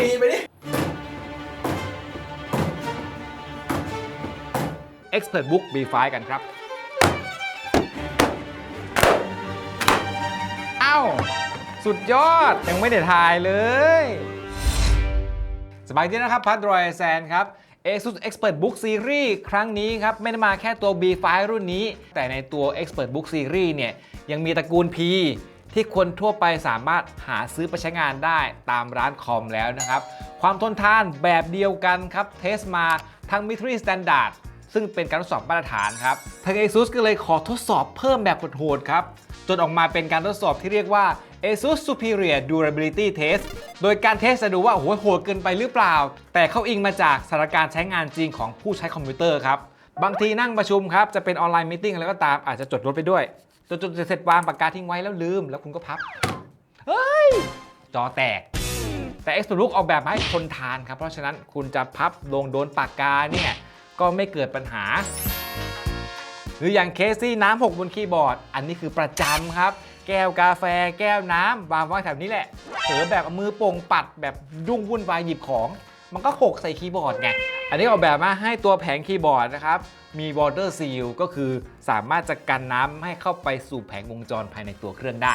ทีไปดิ Expert Book B5 กันครับ เอ้า สุดยอด ยังไม่ได้ถ่ายเลย สบายดีนะครับ พัดรอยแซนครับ ASUS Expert Book Series ครั้งนี้ครับ ไม่ได้มาแค่ตัว B5 รุ่นนี้ แต่ในตัว Expert Book Series เนี่ย ยังมีตระกูล P ที่คนทั่วไปสามารถหาซื้อไปใช้งานได้ตามร้านคอมแล้วนะครับ ความทนทานแบบเดียวกันครับเทสมาทั้ง Mitri Standard ซึ่งเป็นการทดสอบมาตรฐานครับ ทาง ASUS ก็เลยขอทดสอบเพิ่มแบบโหดๆครับ จนออกมาเป็นการทดสอบที่เรียกว่า ASUS Superior Durability Test โดยการเทสจะดูว่าโอ้โหโหดเกินไปหรือเปล่า แต่เขาอิงมาจากสถานการณ์ใช้งานจริงของผู้ใช้คอมพิวเตอร์ครับ บางทีนั่งประชุมครับ จะเป็นออนไลน์ม e ติ้งอะไรก็ตามอาจจะจดรถไปด้วย จนจนเสร็จวางปากกาทิ้งไว้แล้วลืม แล้วคุณก็พับ เฮ้ย จอแตก แต่ X Book ออกแบบมาให้ทนทานครับ เพราะฉะนั้นคุณจะพับลงโดนปากกาเนี่ย ก็ไม่เกิดปัญหา หรืออย่างเคสที่น้ำหกบนคีย์บอร์ด อันนี้คือประจำครับ แก้วกาแฟ แก้วน้ำวางไว้แถวนี้แหละเผลอแบบเอามือโป่งปัดแบบยุ่งวุ่นวายหยิบของ มันก็หกใส่คีย์บอร์ดไง อันนี้ออกแบบมาให้ตัวแผงคีย์บอร์ดนะครับ มี water seal ก็คือสามารถจะกันน้ำให้เข้าไปสู่แผงวงจรภายในตัวเครื่องได้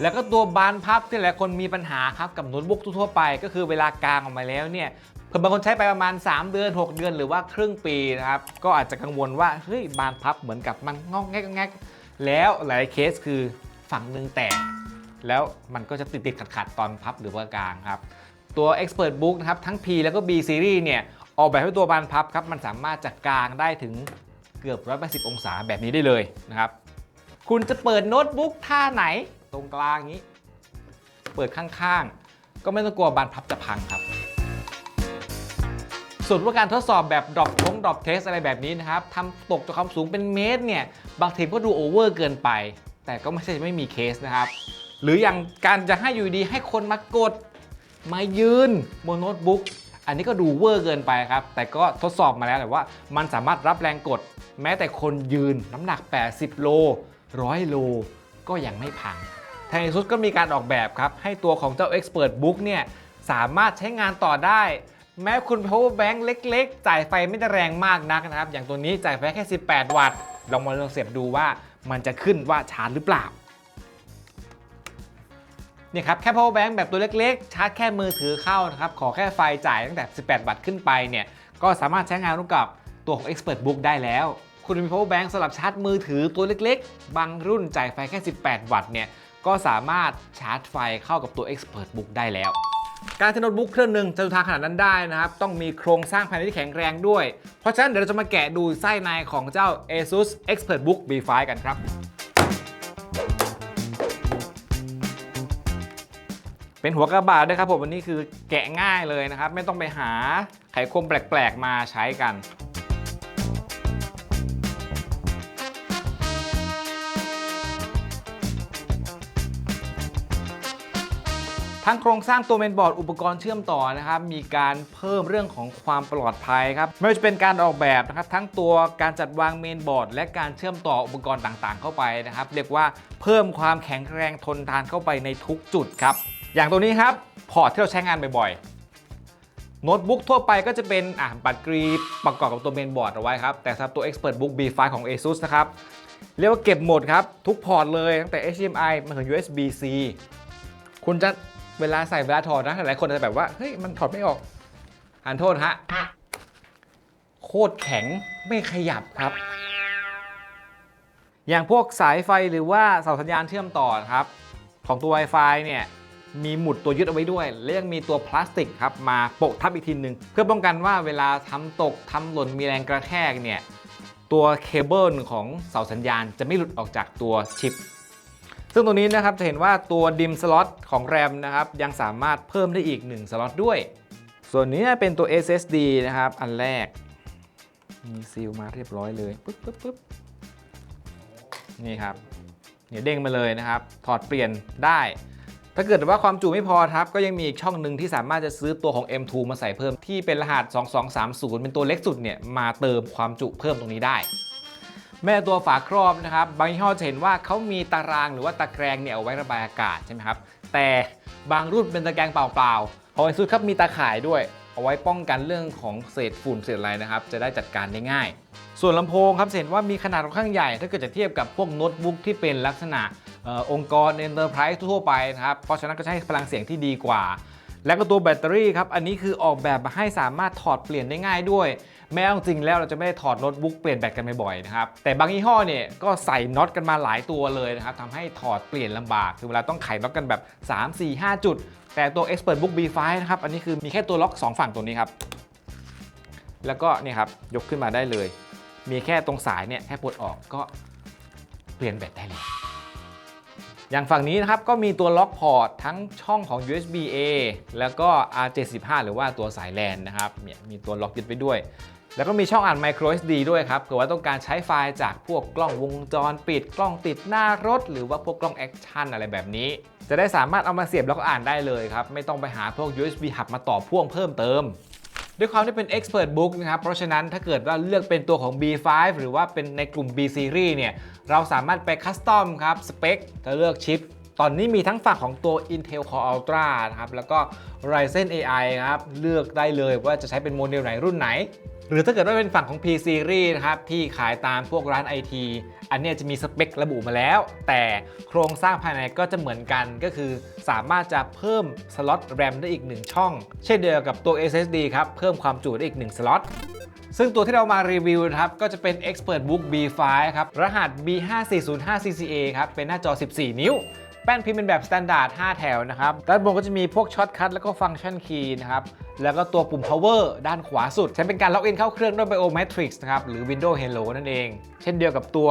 แล้วก็ตัวบานพับที่หลายคนมีปัญหาครับกับโน้ตบุ๊กทั่วไป ก็คือเวลากลางออกมาแล้วเนี่ยเผื่อบางคนใช้ไปประมาณ 3 เดือน 6 เดือนหรือว่าครึ่งปีนะครับ ก็อาจจะกังวลว่าเฮ้ยบานพับเหมือนกับมันงอกแงกแงกแล้วหลายเคสคือฝั่งหนึ่งแตก แล้วมันก็จะติดติดขัดขัดตอนพับหรือว่ากลางครับ ตัว Expert Book นะครับ ทั้ง P แล้วก็ B Series เนี่ย ออกแบบให้ตัวบานพับครับมันสามารถจะกางได้ถึงเกือบ 180 องศาแบบนี้ได้เลยนะครับ คุณจะเปิดโน้ตบุ๊กท่าไหนตรงกลางอย่างนี้ เปิดข้างๆ ก็ไม่ต้องกลัวบานพับจะพังครับ ส่วนว่าการทดสอบแบบดรอปทงดรอปเทสอะไรแบบนี้นะครับทำตกจากความสูงเป็นเมตรเนี่ย บางทีก็ดูโอเวอร์เกินไป แต่ก็ไม่ใช่ไม่มีเคสนะครับ หรืออย่างการจะให้อยู่ดีให้คนมากดมายืนบนโน้ตบุ๊ก อันนี้ก็ดูเวอร์เกินไปครับ แต่ก็ทดสอบมาแล้วแต่ว่า มันสามารถรับแรงกด แม้แต่คนยืนน้ำหนัก 80 โล 100 โล ก็ยังไม่พัง ทาง ASUS ก็มีการออกแบบครับ ให้ตัวของเจ้า Expert Book เนี่ยสามารถใช้งานต่อได้ แม้คุณ power bank เล็ก ๆ จ่ายไฟไม่ได้แรงมากนักนะครับ อย่างตัวนี้จ่ายไฟแค่ 18 วัตต์ ลองมาลองเสียบดูว่ามันจะขึ้นว่าชาร์จหรือเปล่า เนี่ยครับแค่ power bank แบบตัวเล็กๆ ชาร์จแค่มือถือเข้านะครับ ขอแค่ไฟจ่ายตั้งแต่ 18 วัตต์ขึ้นไปเนี่ย ก็สามารถใช้งานร่วมกับตัวของ Expert Book ได้แล้ว คุณมี power bank สำหรับชาร์จมือถือตัวเล็กๆ บางรุ่นจ่ายไฟแค่ 18 วัตต์เนี่ย ก็สามารถชาร์จไฟเข้ากับตัว Expert Book ได้แล้วการที่โน้ตบุ๊กเครื่องหนึ่งจะทนทานขนาดนั้นได้นะครับ ต้องมีโครงสร้างภายในที่แข็งแรงด้วย เพราะฉะนั้นเดี๋ยวเราจะมาแกะดูไส้ในของเจ้า ASUS Expert Book B5 กันครับ เป็นหัวกระบาดด้วยครับผมวันนี้คือแกะง่ายเลยนะครับ ไม่ต้องไปหาไขควงแปลกๆมาใช้กันทั้งโครงสร้างตัวเมนบอร์ดอุปกรณ์เชื่อมต่อนะครับ มีการเพิ่มเรื่องของความปลอดภัยครับ ไม่ว่าจะเป็นการออกแบบนะครับ ทั้งตัวการจัดวางเมนบอร์ด และการเชื่อมต่ออุปกรณ์ต่างๆ เข้าไปนะครับ เรียกว่าเพิ่มความแข็งแรงทนทานเข้าไปในทุกจุดครับ อย่างตัวนี้ครับพอร์ตที่เราใช้งานบ่อยๆโน้ตบุ๊กทั่วไปก็จะเป็นอะบัตรกรีประกอบกับตัวเมนบอร์ดเอาไว้ครับ แต่สำหรับตัว Expert Book B5 ของ ASUS นะครับเรียกว่าเก็บหมดครับ ทุกพอร์ตเลยตั้งแต่ HDMI มาถึง USB-C คุณจะเวลาใส่เวลาถอดนะหลายคนอาจจะแบบว่าเฮ้ยมันถอดไม่ออกหันโทษฮะโคตรแข็งไม่ขยับครับ อย่างพวกสายไฟหรือว่าเสาสัญญาณเชื่อมต่อครับ ของตัว Wi-Fi เนี่ย มีหมุดตัวยึดเอาไว้ด้วย และยังมีตัวพลาสติกครับมาโปะทับอีกทีหนึ่งเพื่อป้องกันว่าเวลาทำตกทำหล่นมีแรงกระแทกเนี่ยตัวเคเบิลของเสาสัญญาณจะไม่หลุดออกจากตัวชิป ซึ่งตรงนี้นะครับจะเห็นว่าตัวดิมสล็อตของแรมนะครับยังสามารถเพิ่มได้อีก 1 สล็อตด้วย ส่วนนี้เป็นตัว SSD นะครับ อันแรกมีซีลมาเรียบร้อยเลยปึ๊บปึ๊บปึ๊บนี่ครับเนี่ยเด้งมาเลยนะครับ ถอดเปลี่ยนได้ ถ้าเกิดว่าความจุไม่พอครับก็ยังมีอีกช่องหนึ่งที่สามารถจะซื้อตัวของ M2 มาใส่เพิ่มที่เป็นรหัส 2230 เป็นตัวเล็กสุดเนี่ยมาเติมความจุเพิ่มตรงนี้ได้ แม่ตัวฝาครอบนะครับบางยี่ห้อจะเห็นว่าเขามีตารางหรือว่าตะแกรงเนี่ยเอาไว้ระบายอากาศใช่ไหมครับแต่บางรุ่นเป็นตะแกรงเปล่าๆของ ASUS ครับมีตาข่ายด้วย เอาไว้ป้องกันเรื่องของเศษฝุ่นเศษอะไรนะครับจะได้จัดการได้ง่าย ส่วนลำโพงครับเห็นว่ามีขนาดค่อนข้างใหญ่ ถ้าเกิดจะเทียบกับพวกโน้ตบุ๊กที่เป็นลักษณะ องค์กร Enterprise ทั่วไปนะครับ เพราะฉะนั้นก็ให้พลังเสียงที่ดีกว่า แล้วก็ตัวแบตเตอรี่ครับ อันนี้คือออกแบบมาให้สามารถถอดเปลี่ยนได้ง่ายด้วย แม้จริงแล้วเราจะไม่ได้ถอดโน้ตบุ๊กเปลี่ยนแบตกันบ่อยๆนะครับ แต่บางยี่ห้อเนี่ยก็ใส่น็อตกันมาหลายตัวเลยนะครับทำให้ถอดเปลี่ยนลำบาก คือเวลาต้องไขน็อตกันแบบ 3 4 5 จุด แต่ตัว Expert Book B5 นะครับ อันนี้คือมีแค่ตัวล็อก 2 ฝั่งตัวนี้ครับ แล้วก็นี่ครับยกขึ้นมาได้เลย มีแค่ตรงสายเนี่ยแค่ปลดออกก็เปลี่ยนแบตได้เลย อย่างฝั่งนี้นะครับก็มีตัวล็อกพอร์ตทั้งช่องของ USB A แล้วก็ R75 หรือว่าตัวสายแลนนะครับเนี่ยมีตัวล็อกยึดไว้ด้วย แล้วก็มีช่องอ่าน micro SD ด้วยครับเกิดว่าต้องการใช้ไฟล์จากพวกกล้องวงจรปิดกล้องติดหน้ารถ หรือว่าพวกกล้องแอคชั่นอะไรแบบนี้ จะได้สามารถเอามาเสียบแล้วก็อ่านได้เลยครับไม่ต้องไปหาพวก USB hub มาต่อพ่วงเพิ่มเติม ด้วยความที่เป็น Expert Book นะครับ เพราะฉะนั้นถ้าเกิดว่าเลือกเป็นตัวของ B5 หรือว่าเป็นในกลุ่ม B Series เนี่ย เราสามารถไปคัสตอมครับ สเปคจะเลือกชิป ตอนนี้มีทั้งฝั่งของตัว Intel Core Ultra นะครับ แล้วก็ Ryzen AI ครับ เลือกได้เลยว่าจะใช้เป็นโมเดลไหนรุ่นไหน หรือถ้าเกิดว่าเป็นฝั่งของ P Series นะครับที่ขายตามพวกร้าน IT อันนี้จะมีสเปคระบุมาแล้ว แต่โครงสร้างภายในก็จะเหมือนกันก็คือ สามารถจะเพิ่มสล็อต RAM ได้อีก 1 ช่อง เช่นเดียวกับตัว SSD ครับ เพิ่มความจุได้อีก 1 สล็อตซึ่งตัวที่เรามารีวิวนะครับ ก็จะเป็น Expert Book B5 ครับ รหัส B5405CCA ครับ เป็นหน้าจอ 14 นิ้ว แป้นพิมพ์เป็นแบบ Standard 5แถวนะครับ ด้านบนก็จะมีพวกช็อตคัทแล้วก็ฟังก์ชันคีย์นะครับ แล้วก็ตัวปุ่ม power ด้านขวาสุด ใช้เป็นการล็อกอินเข้าเครื่องด้วย Biometrics นะครับ หรือ Windows Hello นั่นเอง เช่นเดียวกับตัว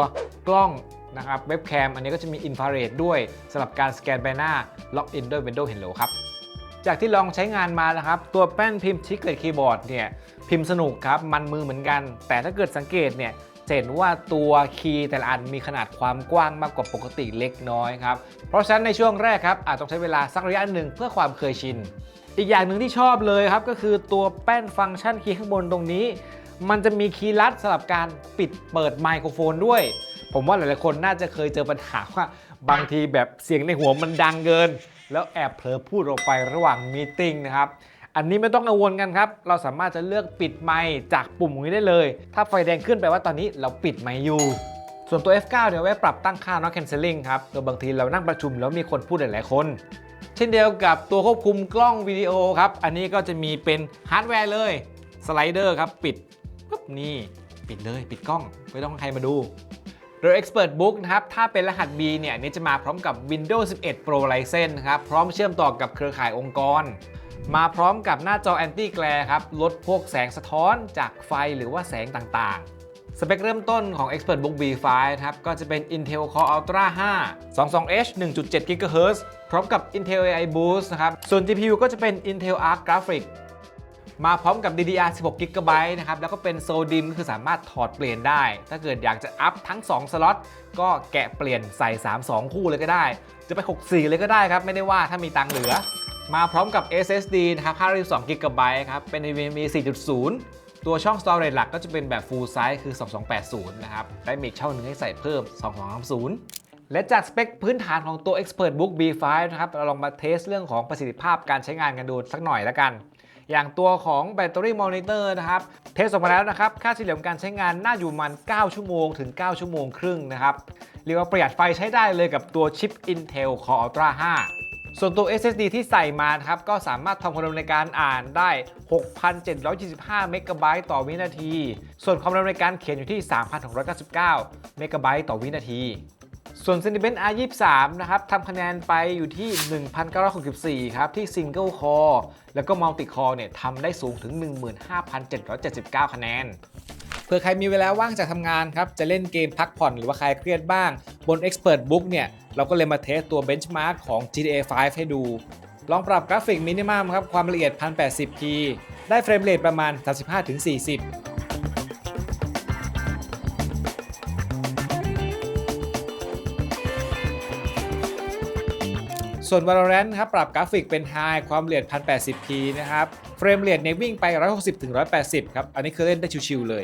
กล้องนะครับเว็บแคมอันนี้ก็จะมีอินฟราเรดด้วยสำหรับการสแกนใบหน้าล็อกอินด้วย Windows Hello ครับจากที่ลองใช้งานมานะครับ ตัวแป้นพิมพ์ชิคเลตคีย์บอร์ดเนี่ยพิมพ์สนุกครับ มันมือเหมือนกัน แต่ถ้าเกิดสังเกตเนี่ย จะเห็นว่าตัวคีย์แต่ละอันมีขนาดความกว้างมากกว่าปกติเล็กน้อยครับ เพราะฉะนั้นในช่วงแรกครับอาจต้องใช้เวลาสักระยะหนึ่งเพื่อความเคยชิน อีกอย่างหนึ่งที่ชอบเลยครับก็คือตัวแป้นฟังก์ชันคีย์ข้างบนตรงนี้ มันจะมีคีย์ลัดสำหรับการปิดเปิดไมโครโฟนด้วย ผมว่าหลายๆคนน่าจะเคยเจอปัญหาว่าบางทีแบบเสียงในหัวมันดังเกิน แล้วแอบเผลอพูดออกไประหว่างมีติ้งนะครับ อันนี้ไม่ต้องกังวลกันครับ เราสามารถจะเลือกปิดไมค์จากปุ่มตรงนี้ได้เลย ถ้าไฟแดงขึ้นแปลว่าตอนนี้เราปิดไมค์อยู่ ส่วนตัว F9 เนี่ยไว้ปรับตั้งค่า not cancelling ครับโดยบางทีเรานั่งประชุมแล้วมีคนพูดหลายๆคน เช่นเดียวกับตัวควบคุมกล้องวิดีโอครับ อันนี้ก็จะมีเป็นฮาร์ดแวร์เลยสไลเดอร์ครับปิดปุ๊บนี่ปิดเลยปิดกล้องไม่ต้องให้ใครมาดูโดย Expert Book นะครับ ถ้าเป็นรหัส B เนี่ยนี่จะมาพร้อมกับ Windows 11 Pro Ryzen นะครับ พร้อมเชื่อมต่อกับเครือข่ายองค์กร มาพร้อมกับหน้าจอ Anti Glare ครับ ลดพวกแสงสะท้อนจากไฟหรือว่าแสงต่างๆ สเปคเริ่มต้นของ Expert Book B5 ครับ ก็จะเป็น Intel Core Ultra 5 22H 1.7 GHz พร้อมกับ Intel AI Boost นะครับ ส่วน GPU ก็จะเป็น Intel Arc Graphics มาพร้อมกับ DDR 16 GB นะครับ แล้วก็เป็นโซดิมก็คือสามารถถอดเปลี่ยนได้ ถ้าเกิดอยากจะอัพทั้ง 2 สล็อต ก็แกะเปลี่ยนใส่ 3 2 คู่เลยก็ได้ จะไป 64 เลยก็ได้ครับ ไม่ได้ว่าถ้ามีตังค์เหลือ มาพร้อมกับ SSD นะครับ52 GB ครับ เป็น NVMe 4.0 ตัวช่อง storage หลักก็จะเป็นแบบ full size คือ 2280 นะครับ ได้มีช่องหนึงให้ใส่เพิ่ม 2230 และจากสเปคพื้นฐานของตัว Expert Book B5 นะครับ เราลองมาเทสเรื่องของประสิทธิภาพการใช้งานกันดูสักหน่อยแล้วกัน อย่างตัวของแบตเตอรี่มอนิเตอร์นะครับ เทสออกมาแล้วนะครับ ค่าเฉลี่ยการใช้งานน่าอยู่มัน 9 ชั่วโมงถึง 9 ชั่วโมงครึ่งนะครับ เรียกว่าประหยัดไฟใช้ได้เลยกับตัวชิป Intel Core Ultra 5 ส่วนตัว SSD ที่ใส่มาครับก็สามารถทำความเร็วในการอ่านได้ 6,725เมกะไบต์ต่อวินาที ส่วนความเร็วในการเขียนอยู่ที่ 3,699 เมกะไบต์ต่อวินาทีส่วน Cinebench R23 นะครับทำคะแนนไปอยู่ที่ 1,964 ครับ ที่ Single Core แล้วก็ Multi Core เนี่ยทำได้สูงถึง 15,779 คะแนนเผื่อใครมีเวลาว่างจากทำงานครับ จะเล่นเกมพักผ่อนหรือว่าใครเครียดบ้าง บน Expert Book เนี่ย เราก็เลยมาเทสตัว Benchmark ของ GTA 5 ให้ดู ลองปรับกราฟิกมินิมัมครับความละเอียด 1080p ได้เฟรมเรทประมาณ 35-40ส่วน Valorant ครับปรับกราฟิกเป็น High ความละเอียด 1080p นะครับ เฟรมเรทเนี่ยวิ่งไป 160-180 ครับ อันนี้คือเล่นได้ชิวๆเลย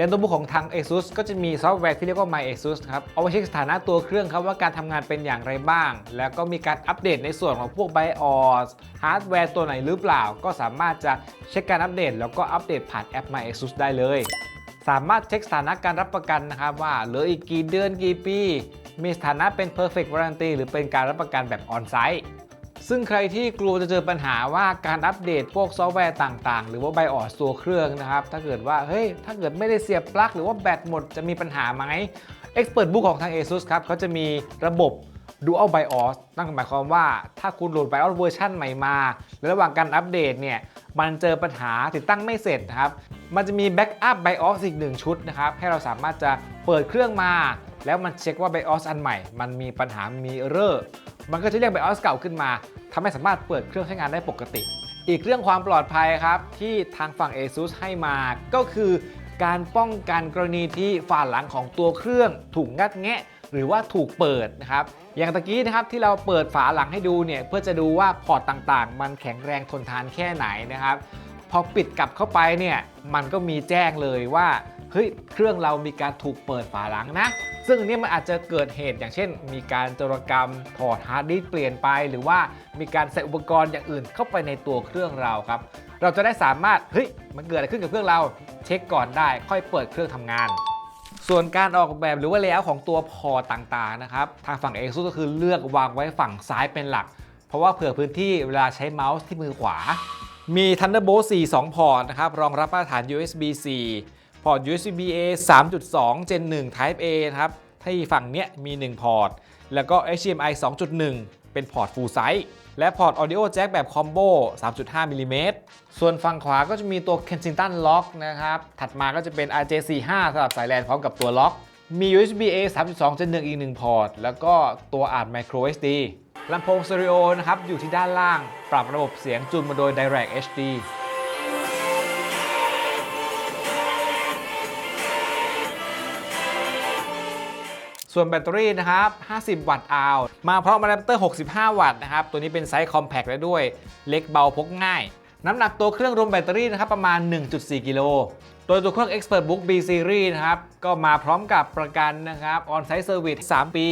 และโน้ตบุ๊กของทาง ASUS ก็จะมีซอฟต์แวร์ที่เรียกว่า My ASUS ครับ เอาไว้เช็คสถานะตัวเครื่องครับว่าการทำงานเป็นอย่างไรบ้าง แล้วก็มีการอัปเดตในส่วนของพวก BIOS ฮาร์ดแวร์ตัวไหนหรือเปล่า ก็สามารถจะเช็คการอัปเดต แล้วก็อัปเดตผ่านแอป My ASUS ได้เลย สามารถเช็คสถานะการรับประกันนะครับว่าเหลืออีกกี่เดือนกี่ปี มีสถานะเป็น perfect warranty หรือเป็นการรับประกันแบบ on site ซึ่งใครที่กลัวจะเจอปัญหาว่าการอัปเดตพวกซอฟต์แวร์ต่างๆ หรือว่า BIOS ตัวเครื่องนะครับ ถ้าเกิดว่า เฮ้ย ถ้าเกิดไม่ได้เสียบปลั๊กหรือว่าแบตหมดจะมีปัญหาไหม Expert Book ของทาง ASUS ครับเขาจะมีระบบ Dual BIOS นั่นหมายความว่าถ้าคุณโหลด BIOS เวอร์ชันใหม่มาและระหว่างการอัปเดตเนี่ย มันเจอปัญหาติดตั้งไม่เสร็จนะครับ มันจะมี Backup BIOS อีกหนึ่งชุดนะครับ ให้เราสามารถจะเปิดเครื่องมา แล้วมันเช็คว่า BIOS อันใหม่ มันมีปัญหามีเออร์ มันก็จะเรียก BIOS เก่าขึ้นมาทำให้สามารถเปิดเครื่องใช้งานได้ปกติ อีกเรื่องความปลอดภัยครับ ที่ทางฝั่ง ASUS ให้มาก็คือการป้องกันกรณีที่ฝาหลังของตัวเครื่องถูกงัดแงะ หรือว่าถูกเปิดนะครับ อย่างตะกี้นะครับที่เราเปิดฝาหลังให้ดูเนี่ยเพื่อจะดูว่าพอร์ตต่างๆ มันแข็งแรงทนทานแค่ไหนนะครับ พอปิดกลับเข้าไปเนี่ยมันก็มีแจ้งเลยว่า เฮ้ยเครื่องเรามีการถูกเปิดฝาหลังนะ ซึ่งนเนี้ยมันอาจจะเกิดเหตุอย่างเช่น มีการโจรกรรมถอดฮาร์ดดิสก์เปลี่ยนไป หรือว่ามีการใส่อุปกรณ์อย่างอื่นเข้าไปในตัวเครื่องเราครับ เราจะได้สามารถเฮ้ยมันเกิดอะไรขึ้นกับเครื่องเรา เช็คก่อนได้ ค่อยเปิดเครื่องทำงานส่วนการออกแบบหรือว่าเลเยอร์ของตัวพอต่างๆนะครับ ทางฝั่ง ASUS ก็คือเลือกวางไว้ฝั่งซ้ายเป็นหลัก เพราะว่าเผื่อพื้นที่เวลาใช้เมาส์ที่มือขวา มี Thunderbolt 4 2 พอร์ตนะครับ รองรับมาตรฐาน USB 4 พอร์ต USB A 3.2 Gen 1 Type A นะครับที่ฝั่งเนี้ยมี 1 พอร์ต แล้วก็ HDMI 2.1 เป็นพอร์ต Full Size และพอร์ต Audio Jack แบบคอมโบ 3.5มิลลิเมตรส่วนฝั่งขวาก็จะมีตัว Kensington Lock นะครับ ถัดมาก็จะเป็น RJ45 สำหรับสายแลนพร้อมกับตัวล็อก มี USB A 3.2 Gen 1 อีก 1 พอร์ต แล้วก็ตัวอ่าน Micro SD ลำโพงสเตอริโอนะครับ อยู่ที่ด้านล่าง ปรับระบบเสียงจูนมาโดย Direct HD ส่วนแบตเตอรี่นะครับ 50 วัตต์อาวมาพร้อมอะแดปเตอร์ 65 วัตต์นะครับ ตัวนี้เป็นไซส์คอมแพคและด้วย เล็กเบาพกง่าย น้ำหนักตัวเครื่องรวมแบตเตอรี่นะครับประมาณ 1.4 กิโล โดยตัวเครื่อง Expert Book B Series นะครับ ก็มาพร้อมกับประกันนะครับ On Site Service 3 ปี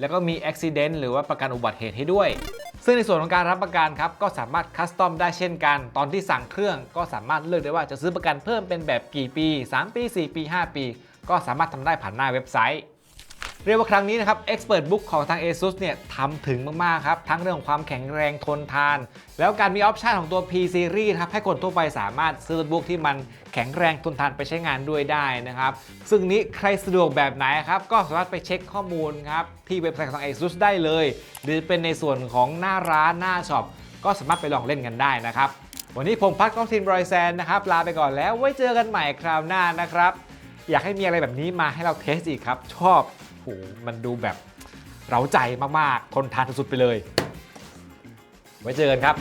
แล้วก็มี Accident หรือว่าประกันอุบัติเหตุให้ด้วย ซึ่งในส่วนของการรับประกันครับ ก็สามารถคัสตอมได้เช่นกัน ตอนที่สั่งเครื่องก็สามารถเลือกได้ว่าจะซื้อประกันเพิ่มเป็นแบบกี่ปี 3 ปี 4 ปี 5 ปี ก็สามารถทำได้ผ่านหน้าเว็บไซต์ เรียกว่าครั้งนี้นะครับ Expert Book ของทาง ASUS เนี่ยทำถึงมาก ๆ ครับ ทั้งเรื่องของความแข็งแรงทนทาน แล้วการมีออปชันของตัว P Series ครับ ให้คนทั่วไปสามารถซื้อโน้ตบุ๊กที่มันแข็งแรงทนทานไปใช้งานด้วยได้นะครับ ซึ่งนี้ใครสะดวกแบบไหนครับ ก็สามารถไปเช็คข้อมูลครับ ที่เว็บไซต์ของ ASUS ได้เลย หรือเป็นในส่วนของหน้าร้านหน้าช็อปก็สามารถไปลองเล่นกันได้นะครับวันนี้ผมพัดกล้องทีมบรอยแซนนะครับลาไปก่อนแล้วไว้เจอกันใหม่คราวหน้านะครับอยากให้มีอะไรแบบนี้มาให้เราเทสอีกครับ ชอบ หมันดูแบบเร้าใจมากๆ ทนทานสุดๆไปเลย ไว้เจอกันครับ